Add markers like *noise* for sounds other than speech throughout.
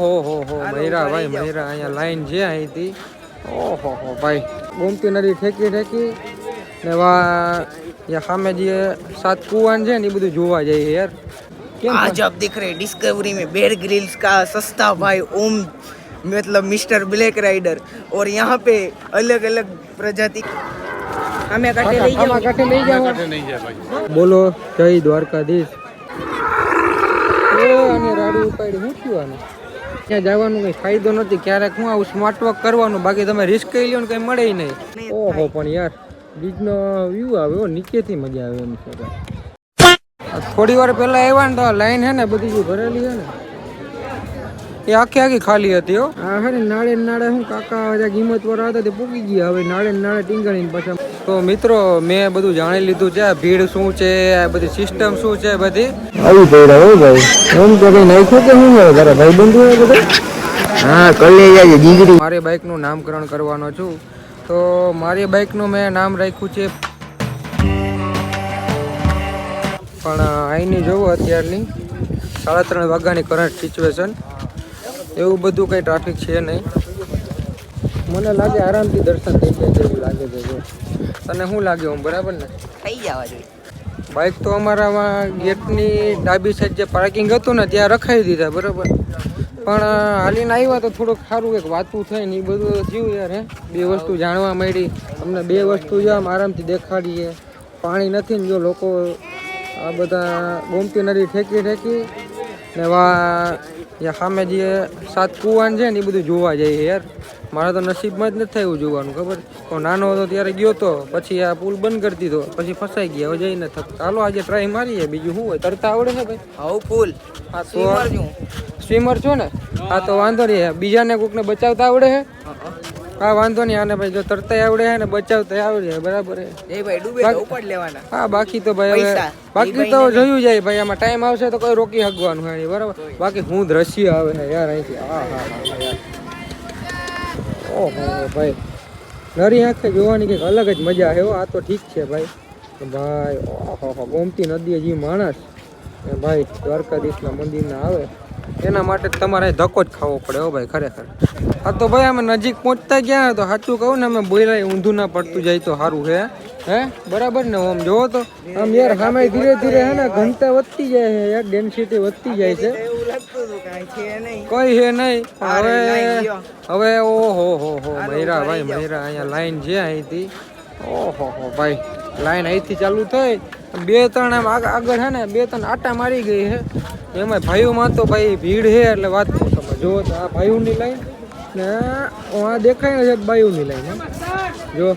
ઓહો હો હો મહિરા ભાઈ મહિરા અહીંયા લાઈન છે અહીંથી ઓહો હો ભાઈ ગોમતી નદી ઠેકી ઠેકી ને વા અહીંયા સામે જે સાત કુવાન છે ને એ બધું જોવા જઈએ યાર કેમ आज आप देख रहे हैं डिस्कवरी में बेयर ग्रिल्स का सस्ता भाई ओम मतलब मिस्टर ब्लैक राइडर और यहाँ पे अलग अलग प्रजाति हमें काटे કાકા, लई जाओ ખામા કાંઠે લઈ જાઓ બોલો જય દ્વારકાધીશ એ અને રાડું ઉપાડી શું થયું આને ત્યાં જવાનું કઈ ફાયદો નથી ક્યારેક હું આવું સ્માર્ટ વર્ક કરવાનું બાકી તમે રિસ્ક કરી લ્યો ને કઈ મળે નહીં. ઓહો પણ યાર બીજનો વ્યૂ આવે નીચેથી મજા આવે એમ છે થોડી વાર પેલા આવ્યા ને તો લાઈન હે ને બધી જે ભરેલી છે ને એ આખી આખી ખાલી હતી હો. હા નાળે નાળે હું કાકા કિંમત વાળા હતા તે પૂકી ગયા. હવે નાળે નાળે ટીંગણી પાછા. તો મિત્રો મેં બધું જાણી લીધું છે ભીડ શું છે આ બધી સિસ્ટમ શું છે બધી. આવી પડ્યા હો ભાઈ. એમ તો કઈ નાખ્યું કે શું તારા ભાઈ બંધુ બધા હા કલે જાય જીંગડી. મારી બાઇકનું નામકરણ કરવાનો છું. તો મારી બાઇકનું મેં નામ રાખ્યું છે. પણ અહીંની જોવું અત્યારની. સાડા ત્રણ વાગ્યાની કરંટ સિચ્યુએશન એવું બધું કંઈ ટ્રાફિક છે નહીં. મને લાગે આરામથી દર્શન થઈ જાય તેવું લાગે છે જો. તને શું લાગે હું બરાબર ને? થઈ જવા જોઈએ બાઇક તો અમારામાં ગેટની ડાબી સાઈડ જે પાર્કિંગ હતું ને ત્યાં રખાવી દીધા બરાબર. પણ હાલીને આવ્યા તો થોડુંક સારું એક વાતું થાય ને એ બધું થયું યાર હે. બે વસ્તુ જાણવા મળી. તમને બે વસ્તુ જો આમ આરામથી દેખાડીએ. પાણી નથી ને જો લોકો આ બધા ગોમતી નદી ઠેકી ઠેકી ને વા સામે જે સાત કુવાન છે ને એ બધું જોવા જઈએ યાર. મારા તો નસીબમાં જ નથી થયું જોવાનું ખબર? હું નાનો હતો ત્યારે ગયો તો પછી આ પુલ બંધ કરી દીધો પછી ફસાઈ ગયા હવે જઈ નથી થતું. ચાલો આજે ટ્રાય મારીએ બીજું શું હોય? તરતા આવડે છે ભાઈ? હાઉ ફૂલ હા તો સ્વિમર છો. ને? હા તો વાંધો નહીં બીજાને કોકને બચાવતા આવડે છે? હા વાંધો નહીં. આને ભાઈ જો તરતા આવડે ને બચાવતા આવડે. બરાબર એ ભાઈ ડૂબે તો ઉપર લેવાના. હા બાકી તો ભાઈ હવે બાકી તો જોયું જાય ભાઈ આમાં ટાઈમ આવશે તો કોઈ રોકી શકવાનું હે બરાબર? બાકી હું દ્રશ્ય આવે છે યાર અહીંથી. હા હા હા યાર. ઓહો ભાઈ. નરી આંખે જોવાની કંઈક અલગ જ મજા હે આ તો ઠીક છે ભાઈ. ભાઈ ઓહો ગોમતી નદી જે માણસ. એ ભાઈ દ્વારકાધીશના મંદિરના આવે. એના માટે તમારે ધક્કો જ ખાવો પડે હો ભાઈ ખરેખર. હા તો ભાઈ અમે નજીક પહોંચતા ગયા તો સાચું કહું ને અમે બોલાય ઊંધું ના પડતું જાય તો સારું હે હે? બરાબર ને આમ જોવો તો આમ યાર સામે ધીરે ધીરે હે ને ઘનતા વધતી જાય છે યાર ડેન્સિટી વધતી જાય છે. કાંઈ છે નહીં. કઈ હે નહીં હવે હવે ઓહો હો હો મહિરા ભાઈ મહિરા અહીંયા લાઈન છે અહીંથી. ઓહો હો ભાઈ લાઈન અહીંથી ચાલુ થઈ. બે ત્રણ એમ આગ- આગળ હે ને, બે ત્રણ આટા મારી ગઈ હે. એમાં ભાઈઓમાં તો ભાઈ ભીડ છે એટલે વાત નહીં તમે જુઓ તો આ ભાઈઓની લાઈન ને આ દેખાય છે ભાઈઓની લાઈન જો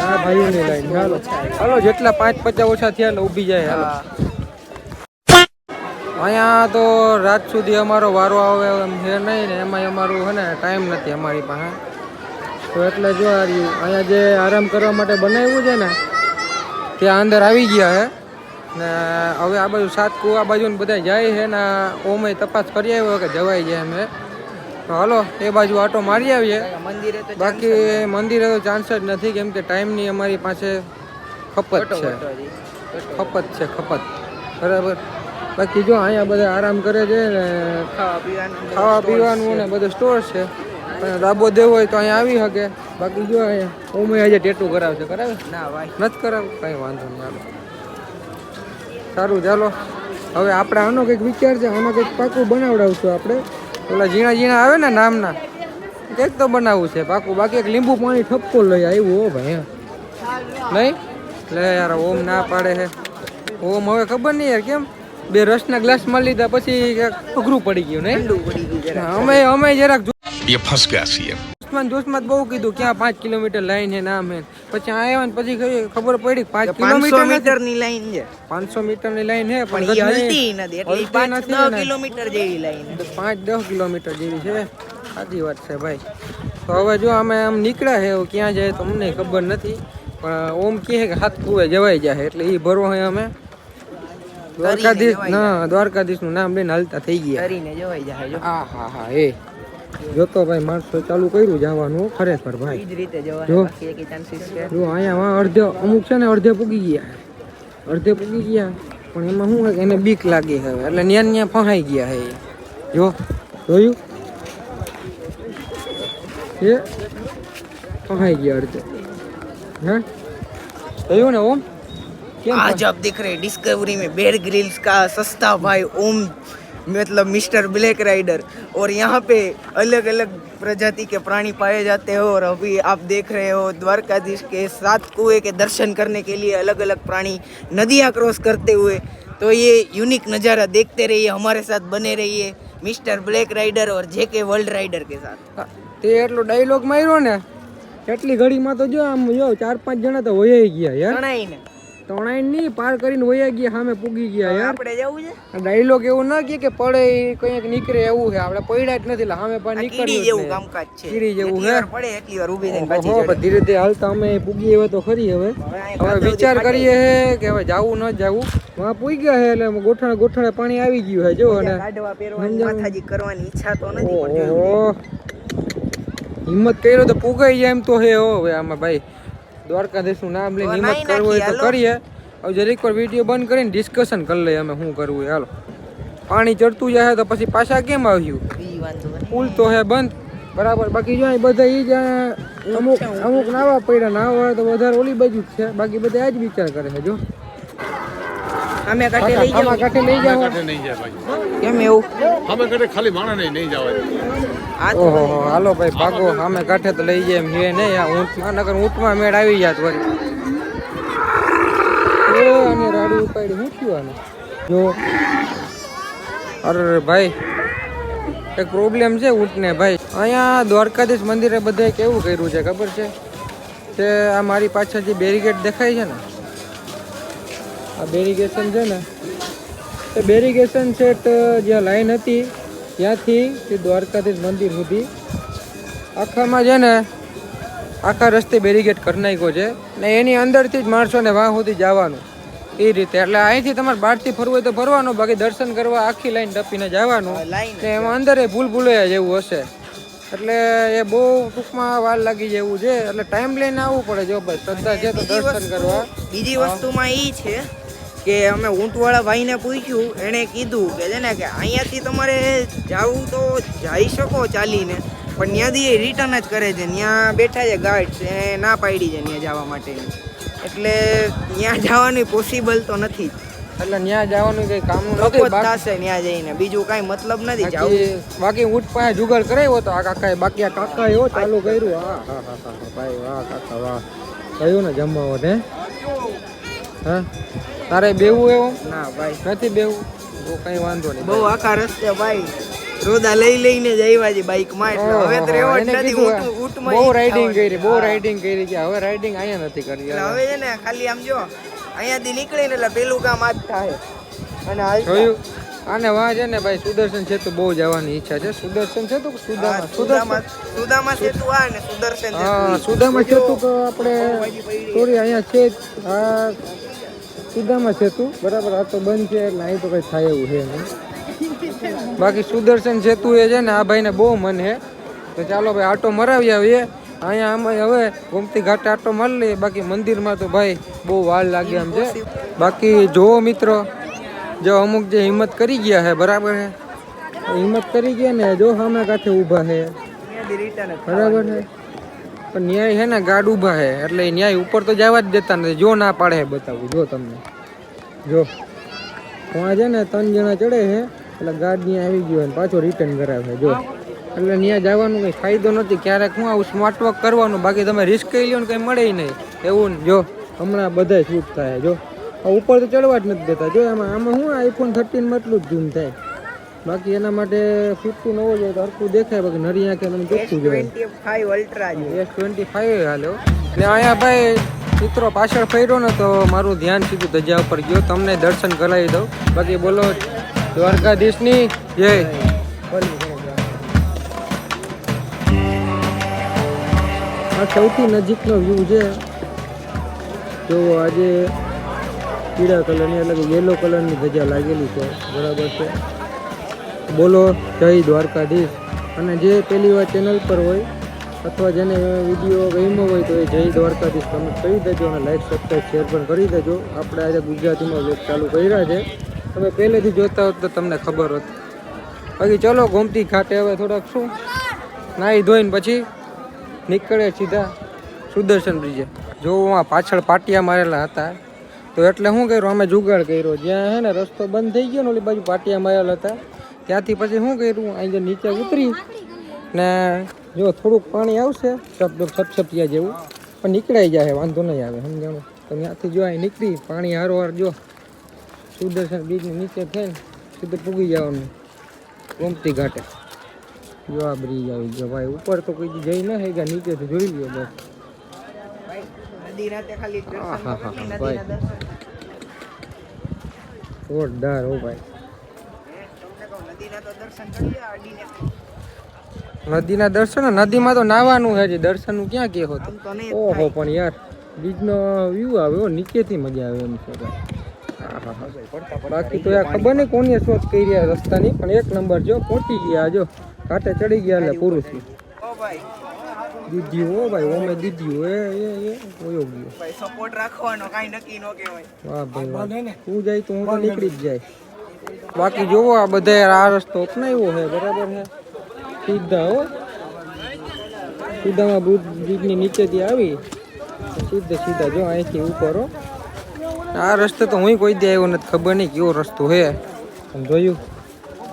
આ ભાઈઓની લાઈન ચાલો હાલો, જેટલા પાંચ પચાસ ઓછા થયા એટલે ઊભી જાય. હાલો. અહીંયા તો રાત સુધી અમારો વારો આવે એમ છે નહીં ને એમાં અમારું છે ને ટાઈમ નથી અમારી પાસે. તો એટલે જો આ રહ્યું. અહીંયા જે આરામ કરવા માટે બનાવ્યું છે ને ત્યાં અંદર આવી ગયા છે ને હવે આ બાજુ સાત કુવા બાજુ ને બધા જાય છે ને ઓમે તપાસ કરી આવ્યો કે જવાય જાય અમે હલો તો હાલો એ બાજુ આટો મારી આવીએ. બાકી મંદિરે તો ચાન્સ જ નથી કેમ કે ટાઈમની અમારી પાસે ખપત છે. ખપત છે ખપત. બરાબર. બાકી જો અહીંયા બધા આરામ કરે છે ને ખાવા પીવાનું ને બધું સ્ટોર છે. દાબો દેવો હોય તો અહીંયા આવી શકે બાકી જો અહીંયા ઓમે આજે ટેટુ કરાવશે કરાવે? ના ભાઈ નથી કરાવ? કઈ વાંધો નહીં સારું ચાલો. હવે આપણે આનો કંઈક વિચાર છે આમાં કંઈક પાકું બનાવડાવશું આપણે. ઓલા ઝીણા ઝીણા આવે ને નામના કંઈક તો બનાવવું છે પાકું. બાકી એક લીંબુ પાણી ઠપકો લઈ આવ્યું હો ભાઈ નહીં? લે યાર ઓમ ના પાડે છે ઓમ હવે ખબર નહીં યાર કેમ? બે રસના ગ્લાસ ગ્લાસમાં લીધા પછી અઘરું પડી ગયું નહીં? અમે અમે જરાક ये फंस गया सीएम જોશમાં ને જોશમાં જ બહુ કીધું ક્યાં પાંચ કિલોમીટર લાઈન હે નામ હે પછી આવ્યા ને પછી ખબર- ખબર પડી કે પાંચ પાંચસો કિલોમીટર મીટર ની લાઈન છે પાંચસો મીટર ની લાઈન હે પણ પણ એ ગજ હલતી નહીં. નથી એટલે ઈ હલતી પાંચ નથી દસ ને. કિલોમીટર જેવી લાઈન તો પાંચ દસ કિલોમીટર જેવી છે સાચી વાત છે ભાઈ તો હવે જો અમે આમ નીકળ્યા છે હવે ક્યાં જાય તો અમને ખબર નથી પણ ઓમ કહે કે હાથ કુવે જવાઈ જાય એટલે એ ભરવો હે અમે દ્વારકાધીશ જવાઈ ના દ્વારકાધીશ નું નામ લઈને હાલતા થઈ ગયા કરીને જવાઈ જાય જો હા હા હા એ જોતો ભાઈ માણસો ચાલુ કર્યું જવાનું ખરેખર ભાઈ ઈ જ રીતે જવાય જો. બાકી એકેય chances છે જો અહીંયા વાં અડધો અમુક છે ને અડધે પૂગી ગયા અડધે પૂગી ગયા પણ એમાં શું હોય કે એને બીક લાગી હવે એટલે ન્યા ને ન્યા ફહાઈ ગયા હે જો જોયું એ કહાઈ ગયા અડધે હે જોયું ને ઓમ કેમ आज आप देख रहे हैं डिस्कवरी में बेर ग्रिल्स का सस्ता भाई ओम मतलब मिस्टर ब्लैक राइडर और यहाँ पे अलग अलग प्रजाति के प्राणी पाए जाते हैं और अभी आप देख रहे हो द्वारकाधीश के सात कुएं के दर्शन करने के लिए अलग अलग प्राणी नदियाँ क्रॉस करते हुए तो ये यूनिक नज़ारा देखते रहिए हमारे साथ बने रहिए मिस्टर ब्लैक राइडर और जेके वर्ल्ड राइडर के साथ હા, તે એટલો ડાયલોગ માર્યો ને એટલી ઘડીમાં તો જો આમ જો ચાર પાંચ જણા તો વયાઈ ગયા યાર ગણાય ને ત્રણેય નહીં પાર કરીને વયા ગયા સામે પૂગી ગયા યાર. આપણે જવું છે? ડાયલોગ એવું ના કે કે પડે કંઈક નીકળે એવું છે. આપણે પડ્યા જ નથી એટલે સામે પણ નીકળ્યું જેવું કામકાજ છે. કીડી જેવું હે? પડે એટલી વાર ઊભી થઈને પાછી ઓહો, ધીરે ધીરે હાલતા અમે પૂગી એવા તો ખરી હવે. હવે વિચાર કરીએ હે કે હવે જાવું ન જાવું. વા પૂગ્યા હે એટલે ગોઠણે ગોઠણે પાણી આવી ગયું હે જો અને કાઢવા પહેરવાની માથાજી કરવાની ઈચ્છા તો નથી પણ જોયું. હિંમત કર્યો તો પૂગાઈ જાય એમ તો હે હો હવે આમાં ભાઈ. દ્વારકાધીશનું નામ લઈને હિંમત કરવું હોય તો કરીએ. હવે જરીક પર વીડિયો બંધ કરીને ડિસ્કશન કરી લઈએ અમે શું કરવું હાલો. પાણી ચડતું જાય તો પછી પાછા કેમ આવ્યું? પુલ તો હે બંધ. બરાબર બાકી જો બધા એ જ અમુક અમુક નાવા પડ્યા નાવા તો વધારે ઓલી બાજુ જ છે. બાકી બધા આ જ વિચાર કરે છે જો. અમે કાંઠે લઈ જાવ કાંઠે લઈ જાવ કાંઠે નહીં જાય ભાઈ. કેમ એવું? અમે કાંઠે ખાલી માણા નહીં નહીં જવાય. ઓહો હાલો ભાઈ ભાગો. અમે કાંઠે તો લઈ જાય એમ હે નહીં. આ ઊંટમાં નકર ઊંટમાં મેળ આવી જાત વળી. એ અને રાડું ઉપાડી શું થયું આને? જો. અરે ભાઈ એક પ્રોબ્લેમ છે ઊંટને ભાઈ. અહીંયા દ્વારકાધીશ મંદિરે બધાએ કેવું કર્યું છે ખબર છે? કે આ મારી પાછળ જે બેરીગેટ દેખાય છે ને? આ બેરીગેશન છે ને એ બેરીગેશન સેટ જ્યાં લાઈન હતી ત્યાંથી તે દ્વારકાધીશ મંદિર સુધી. આખામાં છે ને આખા રસ્તે બેરીગેટ કરી નાખ્યો છે ને એની અંદરથી જ માણસોને વાહ સુધી જવાનું. એ રીતે એટલે અહીંથી તમારે બહારથી ફરવું હોય તો ફરવાનું બાકી દર્શન કરવા આખી લાઈન ટપીને જવાનું એમાં અંદર એ ભૂલ ભૂલે જેવું હશે. એટલે એ બહુ ટૂંકમાં વાર લાગી જેવું છે એટલે ટાઈમ લઈને આવવું પડે જો ભાઈ શ્રદ્ધા છે તો દર્શન કરવા. બીજી વસ્તુમાં એ છે કે અમે ઊંટવાળા ભાઈને પૂછ્યું એણે કીધું કે છે ને કે અહીંયાથી તમારે જાવું તો જઈ શકો ચાલીને પણ ત્યાંથી એ રિટર્ન જ કરે છે. ત્યાં બેઠા છે ગાર્ડ્સ એ ના પાડી છે ત્યાં જવા માટે. એટલે ત્યાં જવાનું પોસિબલ તો નથી. એટલે ત્યાં જવાનું કંઈ કપોત નથી થશે ત્યાં જઈને. બીજું કાંઈ મતલબ નથી જવું. બાકી ઊંટ પાસે જુગાડ કરાવ્યો તો આ કાકાએ બાકી આ કાકા એવો ચાલુ કર્યું. હા હા હા ભાઈ વાહ કાકા વાહ. કયું ને જમવા હે હા? તારે બેવું એવું? ના ભાઈ. નથી બેવું તો કઈ વાંધો નહીં. બહુ આખા રસ્તે ભાઈ. રોદા લઈ લઈને જ આવ્યા છે બાઇકમાં એટલે હવે તો રેવા નથી કીધું, ઊંટ- માં બહુ રાઇડિંગ કરી બહુ. રાઇડિંગ કરી છે. હવે રાઇડિંગ અહીંયા નથી કરી એટલે હવે. છે ને ખાલી આમ જો અહીંયાથી નીકળીને એટલે પેલું કામ આજ થાય. અને હાલતા. જોયું? અને વાહ છે ને ભાઈ સુદર્શન સેતુ બહુ જવાની ઈચ્છા છે. સુદર્શન સેતુ સુદામા? સુદામા સુદામા સેતુ આ ને સુદર્શન હા સુદામા સેતુ તો આપણે થોડી અહીંયા છે આ સુદામા સેતુ બરાબર આ તો બંધ છે એટલે અહીં તો કઈ થાય એવું છે નહીં. બાકી સુદર્શન સેતુ એ છે ને આ ભાઈને બહુ મન છે. તો ચાલો ભાઈ આટો મરાવી આવીએ. અહીંયા અમે હવે ગોમતી ઘાટે આટો મારી લઈએ. બાકી મંદિરમાં તો ભાઈ બહુ વાર લાગે એમ છે. બાકી જો મિત્રો જો અમુક જે હિંમત કરી ગયા છે બરાબર છે? હિંમત કરી ગયા ને જો સામે કાંઠે ઊભા છે. બરાબર છે. પણ ન્યાય છે ને ગાડ ઊભા છે. એટલે ન્યાય ઉપર તો જવા જ દેતા નથી. જો ના પાડે છે બતાવું, જો તમને. જો. ત્યાં છે ને ત્રણ જણા ચડે છે, એટલે ગાડ ત્યાં આવી ગયો અને પાછો રિટર્ન કરાવે જો. એટલે ત્યાં જવાનું કંઈ ફાયદો નથી, ક્યારેક હું આવું સ્માર્ટ વર્ક કરવાનું, બાકી તમે રિસ્ક કહી લ્યો ને કંઈ મળે નહીં. એવું જો. હમણાં બધા શૂટ થાય, જો. ઉપર તો ચડવા જ નથી દેતા, જો. એમાં, આમાં શું આઈફોન થર્ટીનમાં એટલું જ ઝૂમ થાય. બાકી એના માટે ફિફ્ટી નવો જોઈએ તો હરખું દેખાય બાકી નરી આંખે તમે જોતું જોઈએ S25 Ultra છે એસ ટ્વેન્ટી ફાઈવ હાલ્યો ને અહીંયા ભાઈ મિત્રો પાછળ ફર્યો ને તો મારું ધ્યાન સીધું ધજા ઉપર ગયો. તમને દર્શન કરાવી દઉં. બાકી બોલો દ્વારકાધીશની જય. આ સૌથી નજીકનો વ્યૂ છે. જો આજે પીળા કલરની અલગ યેલો કલરની ધજા લાગેલી છે. બરાબર છે. બોલો, જય દ્વારકાધીશ. અને જે પહેલી વાર ચેનલ પર હોય, અથવા જેને વીડિયો ગમ્યો હોય તો એ જય દ્વારકાધીશ કમેન્ટ કરી દેજો અને લાઈક સબસ્ક્રાઈબ શેર પણ કરી દેજો. આપણે આજે ગુજરાતીમાં વ્લોગ ચાલુ કર્યા છે. તમે પહેલેથી જોતા હોત તો તમને ખબર હોત. બાકી ચલો, ગોમતી ખાતે હવે થોડાક શું? નાહી ધોઈને પછી નીકળે સીધા સુદર્શન બ્રિજે. જો આ પાછળ પાટિયા મારેલા હતા, તો એટલે શું કર્યું? અમે જુગાડ કર્યો. જ્યાં હે ને રસ્તો બંધ થઈ ગયો ને ઓલી બાજુ પાટિયા મારેલા હતા. ત્યાંથી પછી શું કર્યું? અહીં જે નીચે ઉતરી ને જો થોડુંક પાણી આવશે છપછપિયા જેવું પણ નીકળાઈ જાય વાંધો નહીં આવે સમજાણું? તો ત્યાંથી જો અહીં નીકળી પાણી હારોહાર જો સુદર્શન બ્રિજની નીચે થઈને સીધું પૂગી જવાનું ગોમતી ઘાટે. જો આ બ્રિજ આવી ગયો ભાઈ ઉપર તો કોઈ જઈ ના ગયા નીચેથી જોઈ લ્યો બસ. હા હા ને, ભાઈ. જોરદાર હો ભાઈ. નદીના દર્શન? નદીમાં તો નાવાનું છે દર્શનનું ક્યાં કે હોતું ઓહો પણ યાર બીજનો વ્યૂ આવે હો નીચેથી મજા આવે એમ છે. બાકી તો યાર ખબર નહીં કોની શોધ કરી રહ્યા રસ્તાની પણ એક નંબર જો પહોંચી ગયા જો. કાંટે ચડી ગયા એટલે પૂરું થયું ઓ ભાઈ. ઓ હો ભાઈ ઓમે દીધી હો એ એ એ ઓયો ગયો. ભાઈ સપોર્ટ રાખવાનો કાઈ નક્કી નો કહેવાય. વાહ ભાઈ વાહ. તું જાય તો હું તો નીકળી જ જાય. બાકી જોવો આ બધા આ રસ્તો અપનાવ્યો છે બરાબર છે? સીધા હો. સીધામાં બ્રિજ બ્રિજની નીચેથી આવી સીધા સીધા જો અહીંથી ઉપર હો. આ રસ્તે તો હું કોઈ દે આવ્યો નથી ખબર નહીં કેવો રસ્તો છે. જોયું?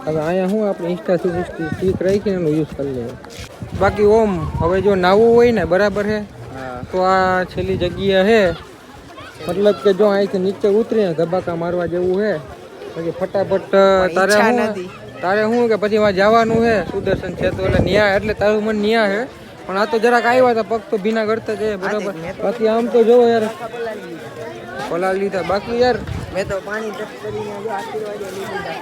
હવે અહીંયા હું આપણે ઇન્સ્ટા સ્ટીક રાખીને એનો યુઝ કરી લઈએ બાકી ઓમ હવે જો નાવું હોય ને બરાબર છે? તો આ છેલ્લી જગ્યા છે. મતલબ કે જો અહીંથી નીચે ઉતરીને ધબાકા મારવા જેવું છે પછી ફટાફટ તારે હું તારે શું કે પછી વાં જવાનું છે? સુદર્શન છે તો એટલે ન્યા એટલે તારું મન ન્યા છે. પણ આ તો જરાક આવ્યા હતા પગ તો ભીના કરતા જાય બરાબર. બાકી આમ તો જોવો યાર. પલા લીધા. બાકી યાર મેં તો પાણી ટચ કરીને જો આશીર્વાદ લીધા.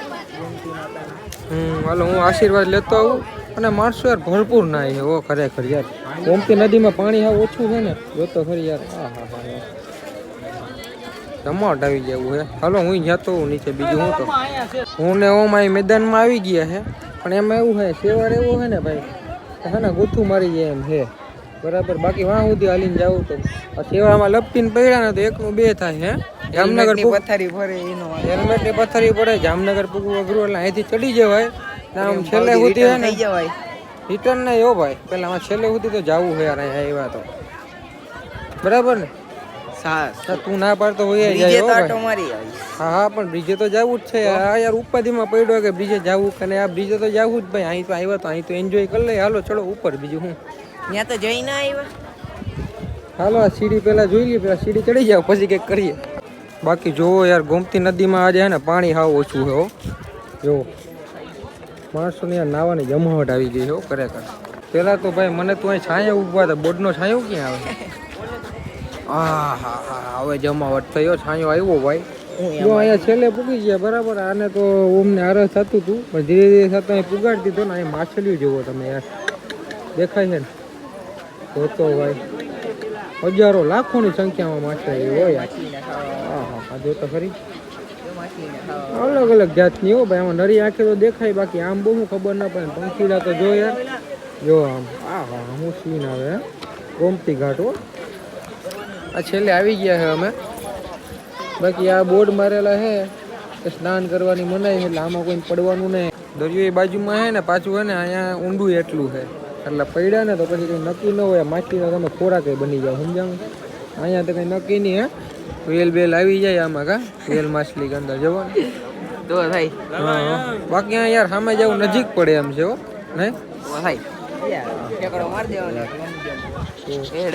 હમ હાલો હું આશીર્વાદ લેતો આવું. અને માણસો યાર ભરપૂર ના છે ઓ ખરેખર યાર. ગોમતી નદીમાં પાણી હા ઓછું છે ને જોતો ખરી યાર. હા હા હા. જમાવટ આવી જવું હે? હાલો હું જતો હું નીચે બીજું હું તો? હું ને હું મારી મેદાનમાં આવી ગયા છે પણ એમાં એવું છે સેવાર એવું છે ને ભાઈ? હે ને ગુથું મારી જાય એમ છે બરાબર બાકી વાં સુધી હાલીને જાવું તો. આ સેવામાં લપટીને પડ્યા ને તો એકનું બે થાય હે. જામનગર પથારી ફરે એનો. હેલ્મેટની પથારી પડે જામનગર પૂગવું અઘરું એટલે અહીંથી ચડી જવાય. ને આમ છેલ્લે સુધી હે ને જવાય. રિટર્ન નહીં હો ભાઈ. પેલા આમાં છેલ્લે સુધી તો જવું છે યાર અહીંયા આવ્યા તો. બરાબર ને? સાસ તો ના પાડતો હોય બ્રિજે તો હો આટો મારી આવી. હા હા પણ બ્રિજે તો જવું જ છે. આ યાર ઉપાધિમાં પડ્યો કે બ્રિજે જવું કે આ બ્રિજે તો જવું જ ભાઈ. અહીં તો આવ્યા તો અહીં તો એન્જોય કરી લઈએ. હાલો ચલો ઉપર બીજું હું? ત્યાં તો જઈને આવ્યા. હાલો આ સીડી પહેલા જોઈ લઈએ. પેલા સીડી ચડી જાવ પછી કંઈક કરીએ. બાકી જોવો યાર ગોમતી નદીમાં આજે હે ને પાણી હાવ ઓછું છે હો. જો માણસોને યાર નાવાની જમાવટ આવી ગઈ હો ખરેખર. પહેલાં તો ભાઈ મને તો અહીં છાંયો ઊભા હતા. બોર્ડનો છાંયો ક્યાં આવે? હા હા હા હવે જમાવટ થયો છાંયો આવ્યો ભાઈ. જો અહીંયા છેલ્લે પૂગી ગયા બરાબર. આને તો ઓમને આરસ થતું હતું પણ ધીરે ધીરે સાથે અહીં પુગાડી દીધો ને અહીં માછલીઓ જોવો તમે યાર. દેખાય છે ને? જોતો ભાઈ હજારો લાખોની સંખ્યામાં માછલી હોય હા હા હા જોતો ખરી. અલગ અલગ જાતની હો ભાઈ આમાં નરી આંખે તો દેખાય બાકી આમ બહુ ખબર ના પડે પંખીડા તો જો યાર. જો આમ આ હા હું સીન આવે. ગોમતી ઘાટ હો. આ છેલ્લે આવી ગયા છે અમે. બાકી આ બોર્ડ મારેલા છે કે સ્નાન કરવાની મનાઈ એટલે આમાં કોઈ પડવાનું નહીં. દરિયો એ બાજુમાં છે ને પાછું છે ને અહીંયા ઊંડું એટલું છે એટલે પડ્યા ને તો પછી કંઈ નક્કી ન હોય માછલીનો તમે ખોરાક બની જાવ સમજાવું અહીંયા તો કંઈ નક્કી નહીં હે. વેલ બેલ આવી જાય આમાં કા વેલ માછલી ગંદા જવો તો હા. બાકી યાર સામે જવું નજીક પડે એમ છે હો. નહીં? તો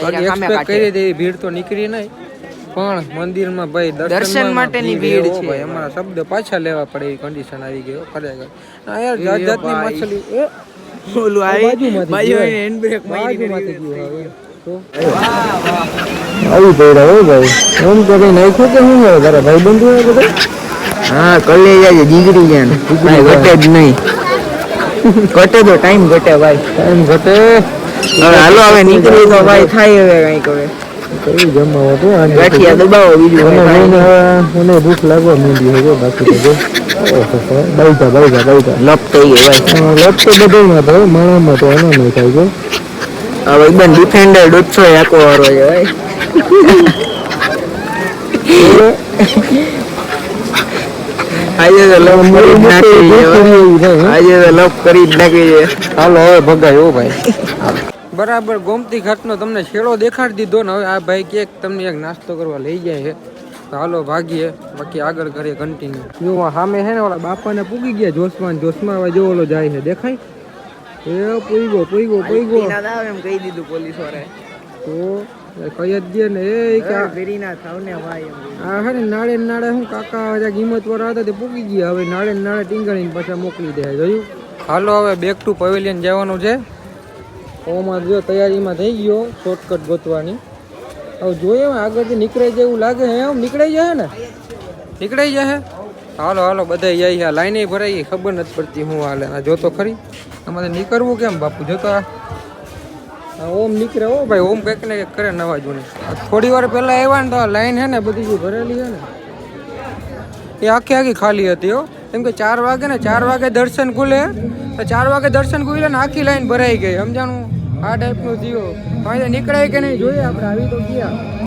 ભાઈ ભીડ તો નીકળી નહીં. પણ મંદિરમાં દર્શન માટેની ભીડ ભીડ છે. ભાઈ અમારા શબ્દ પાછા લેવા પડે એવી કન્ડિશન આવી ગઈ ખરેખર. આ યાર જાત જાતની માછલી ઓલું આ બાજુ ગયું. આવીને handbrake મારીને બાજુમાંથી reverse ગયું થઈ હવે. તો? વાહ વાહ આવી પડ્યા હો ભાઈ. એમ તો કઈ નાખ્યું કે શું તારા ભાઈ બંધુ બધા? હા કલે જાય જીગરી જાય જ નહીં. ઘટે તો ટાઈમ ઘટે ભાઈ. ટાઈમ ઘટે. હવે હાલો હવે નીકળી તો ભાઈ થાય હવે કંઈક હવે. કઈ જમાવો તો આજે ગાંઠિયા દબાવો બીજું મને મને ભૂખ લાગવા માંડી બાકી તો બાઈકા બાઈકા બાઈકા લપ થઈ ગયો ભાઈ. લપ તો બધામાં તો માણામાં તો એનો નહીં થાય જો. હવે એકદમ ડિફેન્ડર દોઢસો આખો વારો છે ભાઈ. *laughs* *laughs* આજે તો લવ કરી નાખી આજે તો લવ કરી જ નાખી હાલો હવે ભગાય હો ભાઈ. બરાબર ગોમતી ઘાટનો તમને છેડો દેખાડી દીધો ને હવે આ ભાઈ કે તમને એક નાસ્તો કરવા લઈ જાય છે. તો હાલો ભાગીએ. બાકી આગળ કરીએ કન્ટિન્યુ સામે છે ને ઓલા બાપાને પૂગી ગયા જોશમાં જોશમાં હવે જો ઓલો જાય છે. દેખાય? એ પૂગો પૂગો પૂગો. એમ કહી દીધું પોલીસ વાળાએ. તો કઈ જ દે ને એ ઈ કે આ- ફેરી ના થાવ ને ભાઈ એમ. આ હે ને નાળે નાળે હું કાકા હજાર કિંમત હતા તે પૂકી ગયા. હવે નાળે નાળે ટીંગાડીને પાછા મોકલી દે. જોયું? હાલો હવે બેક ટુ પવેલિયન જવાનું છે. ઓમાં જો તૈયારીમાં થઈ ગયો શોર્ટકટ ગોતવાની. હવે જોઈએ આગળથી નીકળાઈ જાય એવું લાગે હે? એમ નીકળાઈ જાય ને? નીકળાઈ જાય હાલો હાલો બધા જાય લાઈને ભરાઈ ગઈ ખબર નથી પડતી હું હાલે. આ જોતો ખરી? તમારે નીકળવું કેમ બાપુ? જોતો આ. ઓમ નીકળે હો ભાઈ, ઓમ કંઈક ને કંઈક કરે નવા જૂની. થોડી વાર પહેલા આવ્યા ને તો લાઈન હે ને બધી જે ભરેલી છે ને, એ આખી આખી ખાલી હતી હો. કેમ કે ચાર વાગે ને ચાર વાગે દર્શન ખુલે, તો ચાર વાગે દર્શન ખુલે ને આખી લાઈન ભરાઈ ગઈ, સમજાણું? આ ટાઈપનું જીવો નીકળાય કે નહીં, જોઈએ આપણે, આવી તો ગયા.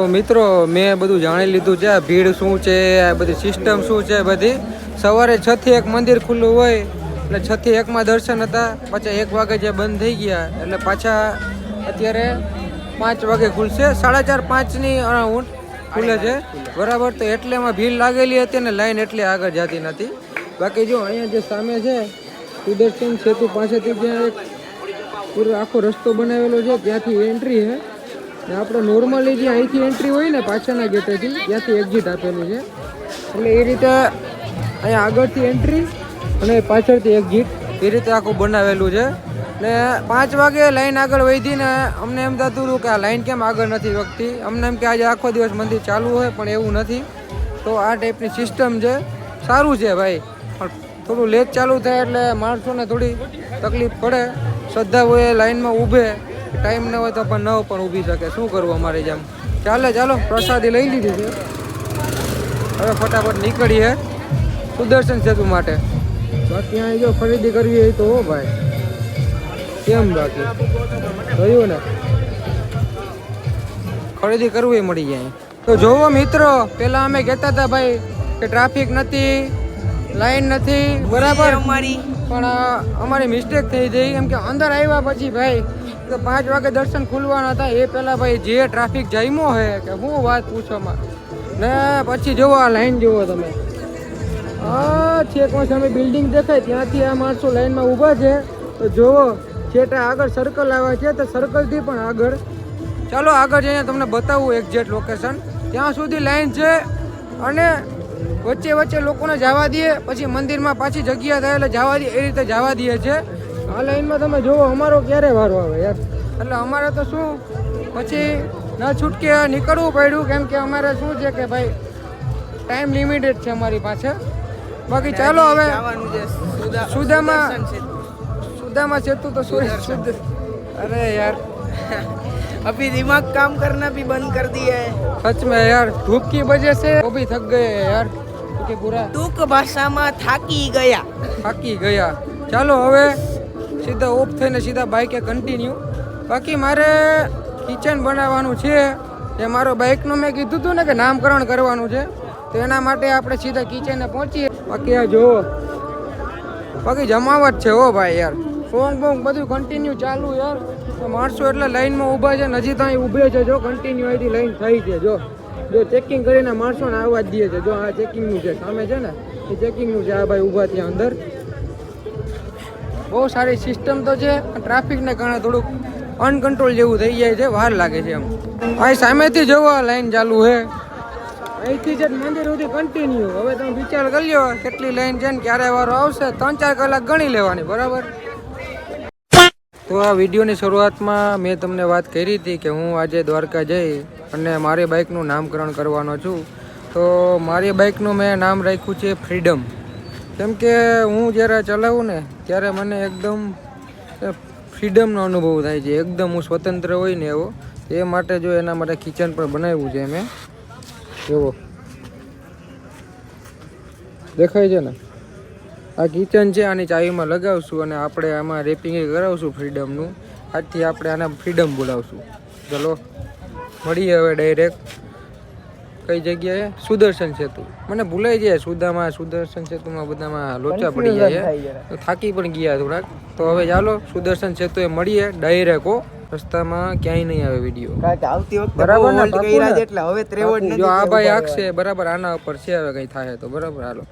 તો મિત્રો, મેં બધું જાણી લીધું છે ભીડ શું છે, આ બધી સિસ્ટમ શું છે બધી. સવારે છ થી એક મંદિર ખુલ્લું હોય, એટલે છ થી એકમાં દર્શન હતા, પાછા એક વાગે જે બંધ થઈ ગયા, એટલે પાછા અત્યારે પાંચ વાગે ખુલશે. સાડા ચાર પાંચની અરાઉન્ડ ખુલે છે. બરાબર, તો એટલે એમાં ભીડ લાગેલી હતી ને લાઈન એટલી આગળ જતી નથી બાકી જો અહીંયા જે સામે છે, સુદર્શન સેતુ પાસેથી જ્યાં એક પૂરો આખો રસ્તો બનાવેલો છે, ત્યાંથી એન્ટ્રી છે. આપણે નોર્મલી જે અહીંથી એન્ટ્રી હોય ને પાછળના ગેટેથી, ત્યાંથી એક્ઝિટ આપેલું છે. એટલે એ રીતે અહીંયા આગળથી એન્ટ્રી અને પાછળથી એક્ઝિટ એ રીતે આખું બનાવેલું છે. ને પાંચ વાગે લાઈન આગળ વધી ને અમને એમ થતું હતું કે આ લાઈન કેમ આગળ નથી વખતી અમને એમ કે આજે આખો દિવસ મંદિર ચાલુ હોય, પણ એવું નથી. તો આ ટાઈપની સિસ્ટમ છે. સારું છે ભાઈ. પણ થોડું લેટ ચાલુ થાય એટલે માણસોને થોડી તકલીફ પડે. શ્રદ્ધા હોય લાઈનમાં ઊભે. ટાઈમ ન હોય તો પણ ન પણ ઊભી શકે. શું કરવું અમારે જેમ? ચાલે ચાલો પ્રસાદી લઈ લીધી છે. હવે ફટાફટ નીકળીએ સુદર્શન સેતુ માટે. બાકી અહીં જો ખરીદી કરવી હોય તો હો ભાઈ. કેમ બાકી? જોયું ને? ખરીદી કરવી મળી જાય. તો જોવો મિત્રો પેલા અમે કહેતા હતા ભાઈ કે ટ્રાફિક નથી લાઈન નથી બરાબર? અમારી. પણ અમારી મિસ્ટેક થઈ ગઈ. એમ કે અંદર આવ્યા પછી ભાઈ તો પાંચ વાગે દર્શન ખુલવાના હતા, એ પહેલા ભાઈ જે ટ્રાફિક જામ્યો હે કે હું વાત પૂછવામાં? ને પછી જોવો આ લાઈન જુઓ તમે. આ છેકમાં સામે બિલ્ડિંગ દેખાય, ત્યાંથી આ માણસો લાઈનમાં ઊભા છે. તો જુઓ છેટા આગળ સર્કલ આવે છે, તો સર્કલથી પણ આગળ. ચાલો, આગળ જઈને તમને બતાવું એક્ઝેક્ટ લોકેશન ત્યાં સુધી લાઈન છે અને વચ્ચે વચ્ચે લોકોને જવા દઈએ પછી મંદિરમાં પાછી જગ્યા થાય એટલે જવા દઈએ એ રીતે જવા દઈએ છે. આ લાઈનમાં તમે જુઓ અમારો ક્યારે વારો આવે યાર એટલે અમારે તો શું પછી ન છૂટકે નીકળવું પડ્યું કેમ કે અમારે શું છે કે ભાઈ ટાઈમ લિમિટેડ છે અમારી પાસે બાકી ચાલો હવે જવાનું છે સુદા સુદામા સુદર્શન છે. સુદામા સેતુ તો સોરી શુદ્ધ અરે યાર अभी दिमाग काम करना भी बंद कर दिया है सच में यार धूप की वजह से वो भी थक गए हैं यार क्योंकि पूरा ટૂંક ભાષામાં થાકી ગયા થાકી ગયા ચાલો હવે સીધા ઓફ થઈને સીધા બાઇકે કન્ટિન્યુ બાકી મારે કિચન બનાવવાનું છે. એ મારો બાઇકનું મેં કીધું હતું ને કે નામકરણ કરવાનું છે. તો એના માટે આપણે સીધા કિચને પહોંચીએ. બાકી આ જુઓ. બાકી જમાવટ છે હો ભાઈ યાર. ફોંગ બોંગ બધું કન્ટિન્યુ ચાલુ યાર. માણસો એટલે લાઈનમાં ઊભા છે હજી તો અહીં ઊભે છે જો કન્ટિન્યુ અહીંથી લાઈન થઈ છે, જો. જો ચેકિંગ કરીને માણસોને આવવા જ દે છે. જો આ ચેકિંગનું છે, સામે છે ને, એ ચેકિંગનું છે. આ ભાઈ ઊભા ત્યાં અંદર. બહુ સારી સિસ્ટમ તો છે ટ્રાફિકને કારણે થોડુંક અનકંટ્રોલ જેવું થઈ જાય છે, વાર લાગે છે એમ. અહીં સામેથી જોવો લાઈન ચાલુ છે. અહીંથી જ મંદિર સુધી કન્ટિન્યુ હવે તમે વિચાર કરી લો કેટલી લાઈન છે ને ક્યારે વારો આવશે. ત્રણ ચાર કલાક ગણી લેવાની, બરાબર? તો આ વિડીયોની શરૂઆતમાં મેં તમને વાત કરી હતી કે હું આજે દ્વારકા જઈ અને મારી બાઇકનું નામકરણ કરવાનો છું. તો મારી બાઇકનું મેં નામ રાખ્યું છે ફ્રીડમ કેમ કે હું જ્યારે ચલાવું ને, ત્યારે મને એકદમ ફ્રીડમનો અનુભવ થાય છે. એકદમ હું સ્વતંત્ર હોય ને એવો. એ માટે જો એના માટે કિચન પણ બનાવ્યું છે મેં. જુઓ. દેખાય છે ને? આ કિચન છે, આની ચાવીમાં લગાવશું અને આપણે આમાં રેપિંગ કરાવશું ફ્રીડમનું. આજથી આપણે આને ફ્રીડમ બોલાવશું. ચલો, મળીએ હવે ડાયરેક્ટ. કઈ જગ્યાએ? સુદર્શન સેતુ. મને ભૂલાઈ જાય સુદામાં સુદર્શન સેતુમાં બધામાં લોચા પડી જાય છે. થાકી પણ ગયા થોડાક તો હવે ચાલો સુદર્શન સેતુએ મળીએ ડાયરેક્ટ હો. રસ્તામાં ક્યાંય નહીં આવે વીડિયો બરાબર ને, એટલે હવે ત્રેવડ જો આ ભાઈ આખશે બરાબર આના ઉપર છે હવે કઈ થાય તો. બરાબર હાલો.